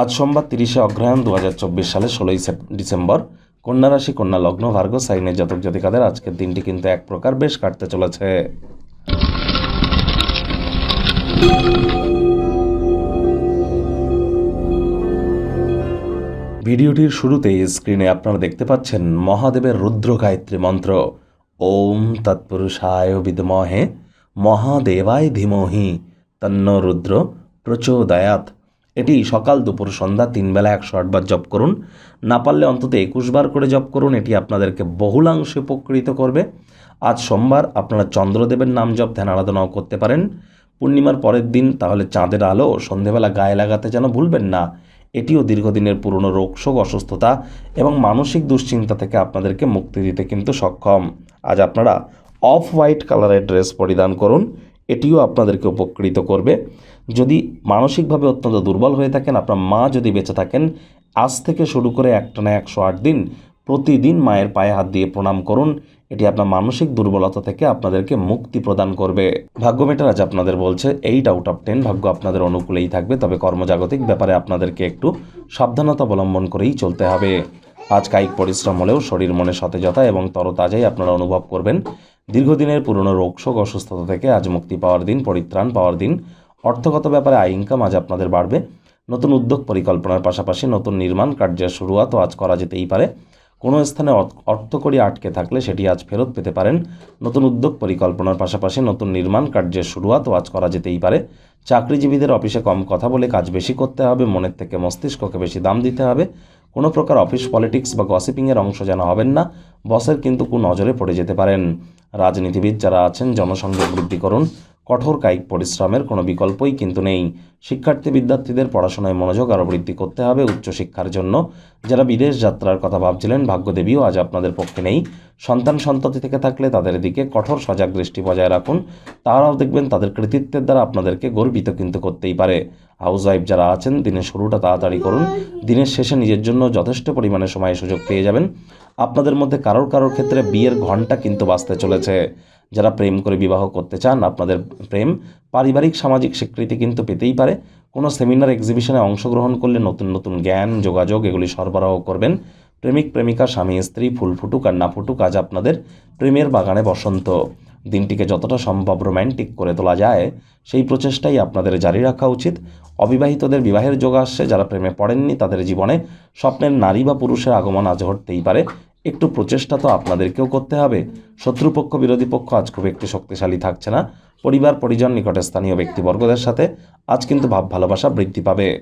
আজ সোমবার তিরিশে অগ্রহায়ণ দু হাজার চব্বিশ সালে ষোলোই ডিসেম্বর। কন্যা রাশি, কন্যা লগ্ন, ভার্গ, সাইনের জাতক জাতিকাদের আজকের দিনটি কিন্তু এক প্রকার বেশ কাটতে চলেছে। ভিডিওটির শুরুতেই স্ক্রিনে আপনারা দেখতে পাচ্ছেন মহাদেবের রুদ্র গায়ত্রী মন্ত্র। ওম তৎপুরুষায় বিদমহে মহাদেবায় ধীমহি। তন্ন রুদ্র প্রচোদয়াত এটি সকাল দুপুর সন্ধ্যা তিন বেলা একশো আটবার জপ করুন। না পারলে অন্তত একুশ বার করে জপ করুন, এটি আপনাদেরকে বহুলাংশে উপকৃত করবে। আজ সোমবার আপনারা চন্দ্রদেবের নাম জপ ধ্যান আরাধনাও করতে পারেন। পূর্ণিমার পরের দিন তাহলে চাঁদের আলো সন্ধেবেলা গায়ে লাগাতে যেন ভুলবেন না। এটিও দীর্ঘদিনের পুরনো রোগশোক অসুস্থতা এবং মানসিক দুশ্চিন্তা থেকে আপনাদেরকে মুক্তি দিতে কিন্তু সক্ষম। আজ আপনারা অফ হোয়াইট কালারের ড্রেস পরিধান করুন। এটিও আপনাদেরকে উপকৃত করবে। যদি মানসিকভাবে অত্যন্ত দুর্বল হয়ে থাকেন, আপনার মা যদি বেঁচে থাকেন, আজ থেকে শুরু করে একটানা একশো আট দিন প্রতিদিন মায়ের পায়ে হাত দিয়ে প্রণাম করুন। এটি আপনার মানসিক দুর্বলতা থেকে আপনাদেরকে মুক্তি প্রদান করবে। ভাগ্য মেটার আজ আপনাদের বলছে এইট আউট অফ টেন ভাগ্য আপনাদের অনুকূলেই থাকবে, তবে কর্মজাগতিক ব্যাপারে আপনাদেরকে একটু সাবধানতা অবলম্বন করেই চলতে হবে। আজ কায়িক পরিশ্রম হলেও শরীর মনে সতেজতা এবং তরতাজাই আপনারা অনুভব করবেন। দীর্ঘদিনের পুরনো রোগশোক অসুস্থতা থেকে আজ মুক্তি পাওয়ার দিন, পরিত্রাণ পাওয়ার দিন। অর্থগত ব্যাপারে আয় ইনকাম আজ আপনাদের বাড়বে। নতুন উদ্যোগ পরিকল্পনার পাশাপাশি নতুন নির্মাণ কার্যের শুরুয়াতও আজ করা যেতেই পারে। কোনো স্থানে অর্থ- অর্থকড়ি আটকে থাকলে সেটি আজ ফেরত পেতে পারেন। নতুন উদ্যোগ পরিকল্পনার পাশাপাশি নতুন নির্মাণ কার্যের শুরুয়াতও আজ করা যেতেই পারে। চাকরিজীবীদের অফিসে কম কথা বলে কাজ বেশি করতে হবে, মনের থেকে মস্তিষ্ককে বেশি দাম দিতে হবে। কোনো প্রকার অফিস পলিটিক্স বা গসিপিংয়ের অংশ যেন হবেন না, বসের কিন্তু নজরে পড়ে যেতে পারেন। রাজনীতিবিদ যারা আছেন জনসংযোগ বৃদ্ধি করুন। কঠোর কায়িক পরিশ্রমের কোনো বিকল্পই কিন্তু নেই। শিক্ষার্থী বিদ্যার্থীদের পড়াশোনায় মনোযোগ আরও বৃদ্ধি করতে হবে উচ্চশিক্ষার জন্য। যারা বিদেশ যাত্রার কথা ভাবছিলেন, ভাগ্যদেবীও আজ আপনাদের পক্ষে নেই। সন্তান সন্ততি থেকে থাকলে তাদের দিকে কঠোর সজাগ দৃষ্টি বজায় রাখুন। তারাও দেখবেন তাদের কৃতিত্বের দ্বারা আপনাদেরকে গর্বিত কিন্তু করতেই পারে। হাউস ওয়াইফ যারা আছেন, দিনের শুরুটা তাড়াতাড়ি করুন। দিনের শেষে নিজের জন্য যথেষ্ট পরিমাণে সময় সুযোগ পেয়ে যাবেন। আপনাদের মধ্যে কারোর কারোর ক্ষেত্রে বিয়ের ঘণ্টা কিন্তু বাঁচতে চলেছে। যারা প্রেম করে বিবাহ করতে চান, আপনাদের প্রেম পারিবারিক, সামাজিক স্বীকৃতি কিন্তু পেতেই পারে। কোনো সেমিনার এক্সিবিশনে অংশগ্রহণ করলে নতুন নতুন জ্ঞান, যোগাযোগ এগুলি সরবরাহ করবেন। প্রেমিক, প্রেমিকা, স্বামী, স্ত্রী, ফুল ফুটুক আর না ফুটুক, আজ আপনাদের প্রেমের বাগানে বসন্ত। দিনটিকে যতটা সম্ভব রোম্যান্টিক করে তোলা যায়, সেই প্রচেষ্টাই আপনাদের জারি রাখা উচিত। অবিবাহিতদের বিবাহের যোগ আসছে, যারা প্রেমে পড়েননি, তাদের জীবনে স্বপ্নের নারী বা পুরুষের আগমন আজ ঘটতেই পারে। একটু প্রচেষ্টা তো আপনাদেরকেও করতে হবে। শত্রুপক্ষ, বিরোধী পক্ষ আজ খুব একটু শক্তিশালী থাকছে না। পরিবার, পরিজন, নিকটে স্থানীয় ব্যক্তিবর্গদের সাথে আজ কিন্তু ভাব ভালোবাসা বৃদ্ধি পাবে।